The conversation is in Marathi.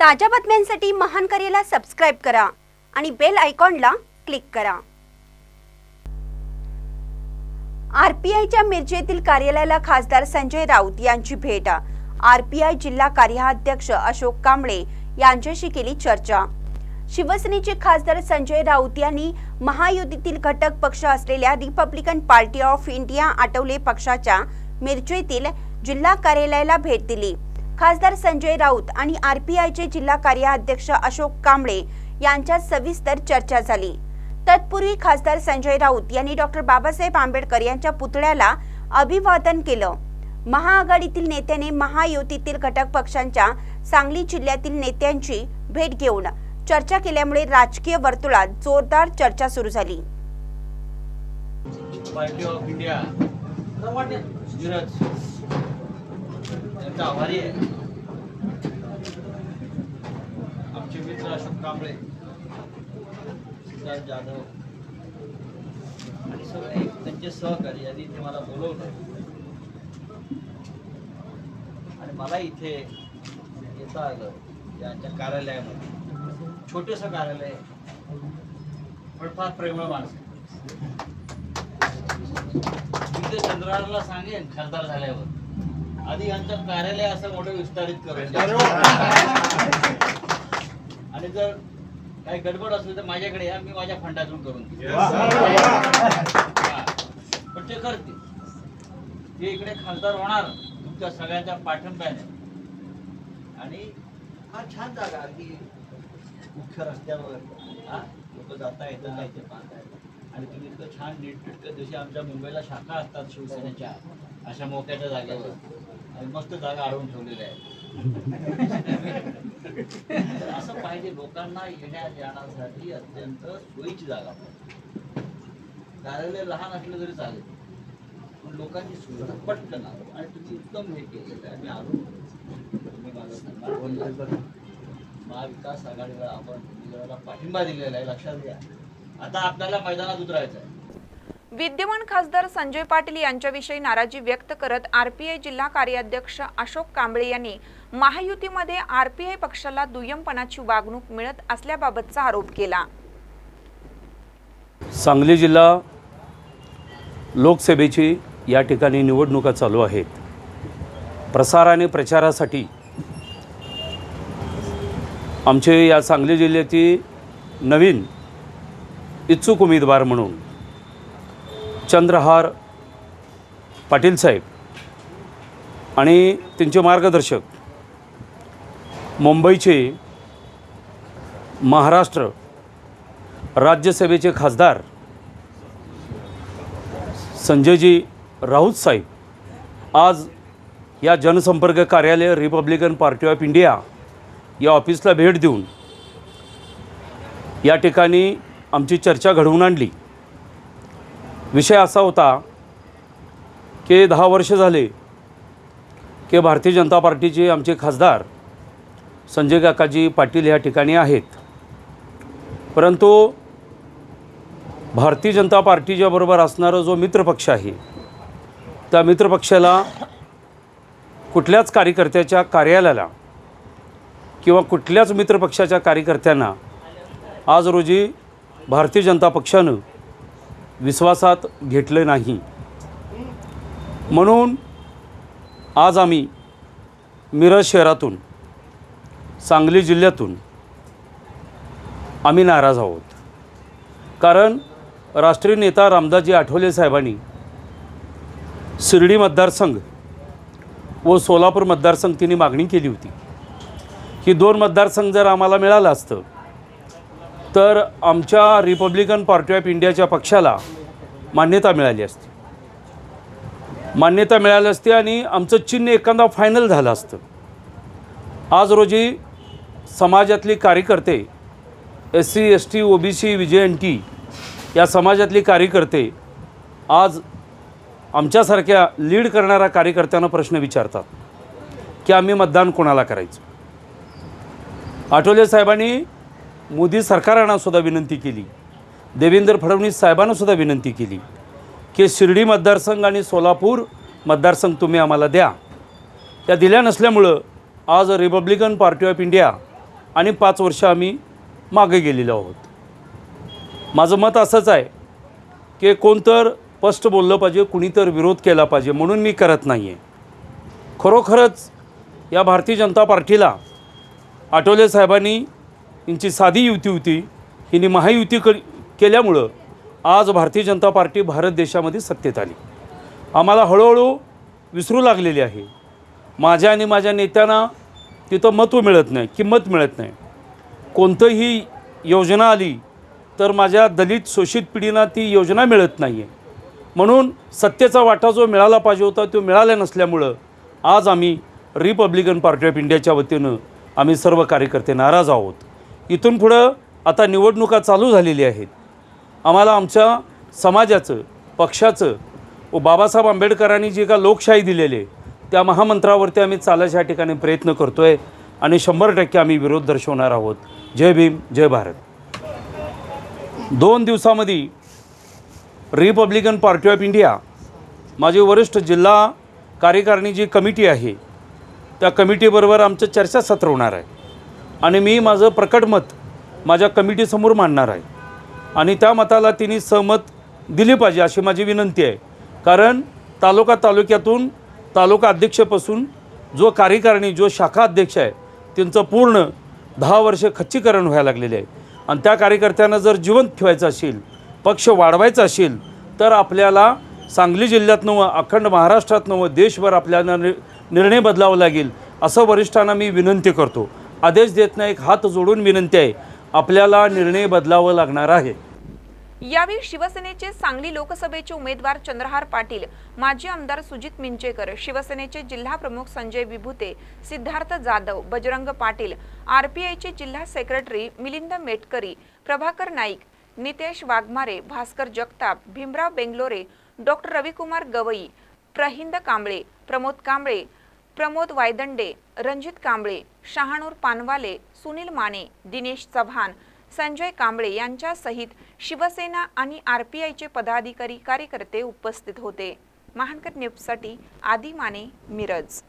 ताज्या बातम्यांसाठी महान करेला सबस्क्राईब करा आणि बेल आयकॉनला क्लिक करा. आरपीआयच्या मिरजेतील कार्यालयाला खासदार संजय राऊत यांची भेट. आरपीआय जिल्हा कार्याध्यक्ष अशोक कांबळे यांच्याशी केली चर्चा. शिवसेनेचे खासदार संजय राऊत यांनी महायुतीतील घटक पक्ष असलेल्या Republican Party of India Athawale पक्षाच्या मिरजेतील जिल्हा कार्यालयाला भेट दिली. खासदार संजय राऊत आणि आरपीआयचे जिल्हा कार्याध्यक्ष अशोक कांबळे यांच्यात सविस्तर चर्चा झाली. तत्पूर्वी खासदार संजय राऊत यांनी डॉक्टर बाबासाहेब आंबेडकर यांच्या पुतळ्याला अभिवादन केलं. महाआघाडीतील नेत्याने महायुतीतील घटक पक्षांच्या सांगली जिल्ह्यातील नेत्यांची भेट घेऊन चर्चा केल्यामुळे राजकीय वर्तुळात जोरदार चर्चा सुरू झाली. पार्टी ऑफ इंडिया धीरज आभारी आहे. आमचे मित्र अशोक कांबळे सिद्धार्थ जाधव आणि सगळे त्यांचे सहकारी यांनी इथे मला बोलवलं. आणि मला इथे येता आलं यांच्या कार्यालयामध्ये. छोटंसं कार्यालय पण फार प्रेमळ माणसं. मी ते चंद्राला सांगेन खासदार झाल्यावर. आधी यांचं कार्यालय असं मोठं विस्तारित करून आणि जर काही गडबड असली तर माझ्याकडे या मी माझ्या फंडातून करून. पण ते करते ते इकडे खासदार होणार तुमच्या सगळ्यांच्या पाठिंब्याने. आणि हा छान जागा अगदी मुख्य रस्त्यावर. हा? लोक जाता येतं जायचे पाहता येतं आणि तुम्ही इतकं छान नीटनेटकं जशी आमच्या मुंबईला शाखा असतात शिवसेनेच्या अशा मोक्याच्या जागेवर. आणि मस्त जागा अडवून ठेवलेल्या आहेत. असं पाहिजे लोकांना येण्या जाण्यासाठी अत्यंत सोयीची जागा पाहिजे. कार्यालय लहान असलं तरी चालेल. पण लोकांची सुविधा पटकन आलो आणि तुम्ही उत्तम हे केलेलं आहे मी आलो. तुम्ही माझा महाविकास आघाडीला आपण पाठिंबा दिलेला आहे. लक्षात घ्या. आता आपल्याला मैदानात उतरायचं आहे विद्यमान खासदार संजय पाटील यांच्याविषयी नाराजी व्यक्त करत आरपीआय जिल्हा कार्याध्यक्ष अशोक कांबळे यांनी महायुतीमध्ये आरपीआय पक्षाला दुय्यमपणाची वागणूक मिळत असल्याबाबतचा आरोप केला. सांगली जिल्हा लोकसभेची या ठिकाणी निवडणुका चालू आहेत. प्रसार आणि प्रचारासाठी आमचे या सांगली जिल्ह्याची नवीन इच्छुक उमेदवार म्हणून चंद्रहार पाटील साहेब आणि त्यांचे मार्गदर्शक मुंबईचे महाराष्ट्र राज्यसभेचे खासदार संजयजी राऊत साहेब. आज या जनसंपर्क कार्यालय रिपब्लिकन पार्टी ऑफ इंडिया या ऑफिसला भेट देऊन या ठिकाणी आमची चर्चा घडवून आणली. विषय असा होता की दहा वर्ष झाले की भारतीय जनता पार्टीचे आमचे खासदार संजय काकाजी पाटील ह्या ठिकाणी आहेत. परंतु भारतीय जनता पार्टीच्या बरोबर असणारा जो मित्रपक्ष आहे त्या मित्रपक्षाला कुठल्याच कार्यकर्त्याच्या कार्यालयाला किंवा कुठल्याच मित्रपक्षाच्या कार्यकर्त्यांना आज रोजी भारतीय जनता पक्षानं विश्वासात घेतलं नाही. म्हणून आज आम्ही मिरज शहरातून सांगली जिल्ह्यातून आम्ही नाराज आहोत. कारण राष्ट्रीय नेता रामदासजी आठवले साहेबांनी शिर्डी मतदारसंघ व सोलापूर मतदारसंघ तिने मागणी केली होती. ही दोन मतदारसंघ जर आम्हाला मिळालं असतं तर आमच्या रिपब्लिकन पार्टी ऑफ इंडियाच्या पक्षाला मान्यता मिळाली असती. मान्यता मिळाली असती आणि आमचं चिन्ह एखादा फायनल झालं असतं. आज रोजी समाजातली कार्यकर्ते S C S T O B C V J N T या समाजातली कार्यकर्ते आज आमच्यासारख्या लीड करणाऱ्या कार्यकर्त्यांना प्रश्न विचारतात की आम्ही मतदान कोणाला करायचं? आठवले साहेबांनी मोदी सरकारांना सुद्धा विनंती केली. देवेंद्र फडणवीस साहेबांना सुद्धा विनंती केली. की शिर्डी मतदारसंघ आणि सोलापूर मतदारसंघ तुम्ही आम्हाला द्या. त्या दिल्या नसल्यामुळं आज रिपब्लिकन पार्टी ऑफ इंडिया आणि पाच वर्ष आम्ही मागे गेलेलो आहोत. माझं मत असंच आहे की कोणतर स्पष्ट बोललं पाहिजे कुणीतर विरोध केला पाहिजे म्हणून मी करत नाही आहे खरोखरच या भारतीय जनता पार्टीला आठवले साहेबांनी यांची साधी युती होती. हिने महायुती क केल्यामुळं आज भारतीय जनता पार्टी भारत देशामध्ये सत्तेत आली. आम्हाला हळूहळू विसरू लागलेली आहे. माझ्या आणि माझ्या नेत्यांना तिथं महत्त्व मिळत नाही किंमत मिळत नाही. कोणतंही योजना आली तर माझ्या दलित शोषित पिढींना ती योजना मिळत नाही आहे म्हणून सत्तेचा वाटा जो मिळाला पाहिजे होता तो मिळाला नसल्यामुळं आज आम्ही रिपब्लिकन पार्टी ऑफ इंडियाच्या वतीनं आम्ही सर्व कार्यकर्ते नाराज आहोत. इथून पुढं आता निवडणुका चालू झालेली आहेत. आम्हाला आमच्या समाजाचं पक्षाचं व बाबासाहेब आंबेडकरांनी जी का लोकशाही दिलेली आहे त्या महामंत्रावरती आम्ही चालायच्या ठिकाणी प्रयत्न करतो आहे आणि शंभर टक्के आम्ही विरोध दर्शवणार आहोत. जय भीम जय भारत. दोन दिवसामध्ये रिपब्लिकन पार्टी ऑफ इंडिया माझी वरिष्ठ जिल्हा कार्यकारिणी जी कमिटी आहे त्या कमिटीबरोबर आमचं चर्चासत्र होणार आहे. आणि मी माझं प्रकट मत माझ्या कमिटीसमोर मांडणार आहे. आणि त्या मताला तिने सहमत दिली पाहिजे अशी माझी विनंती आहे. कारण तालुका तालुक्यातून तालुका अध्यक्षपासून जो कार्यकारिणी जो शाखा अध्यक्ष आहे त्यांचं पूर्ण दहा वर्ष खच्चीकरण व्हायला लागलेले आहे. आणि त्या कार्यकर्त्यांना जर जिवंत ठेवायचं असेल पक्ष वाढवायचा असेल तर आपल्याला सांगली जिल्ह्यातनं व अखंड महाराष्ट्रातनं व देशभर आपल्याला नि निर्णय बदलावा लागेल असं वरिष्ठांना मी विनंती करतो. आदेश देत नाही एक हात जोडून विनंती आहे. आपल्याला निर्णय बदलावं लागणार आहे. यावेळी शिवसेनेचे सांगली लोकसभेचे उमेदवार चंद्रहार पाटील माजी आमदार सुजित मिंचेकर शिवसेनेचे जिल्हा प्रमुख संजय विभूते सिद्धार्थ जाधव बजरंग पाटील आरपीआयचे जिल्हा सेक्रेटरी मिलिंद मेटकरी प्रभाकर नाईक नितेश वाघमारे भास्कर जगताप भीमराव बेंगलोरे डॉक्टर रविकुमार गवई प्रहिंद कांबळे प्रमोद कांबळे प्रमोद वायदंडे रणजित कांबळे शहाणूर पानवाले सुनील माने दिनेश चव्हाण संजय कांबळे यांच्यासहित शिवसेना आणि आर पी आयचे पदाधिकारी कार्यकर्ते उपस्थित होते. महानकर न्यूजसाठी आदी माने मिरज.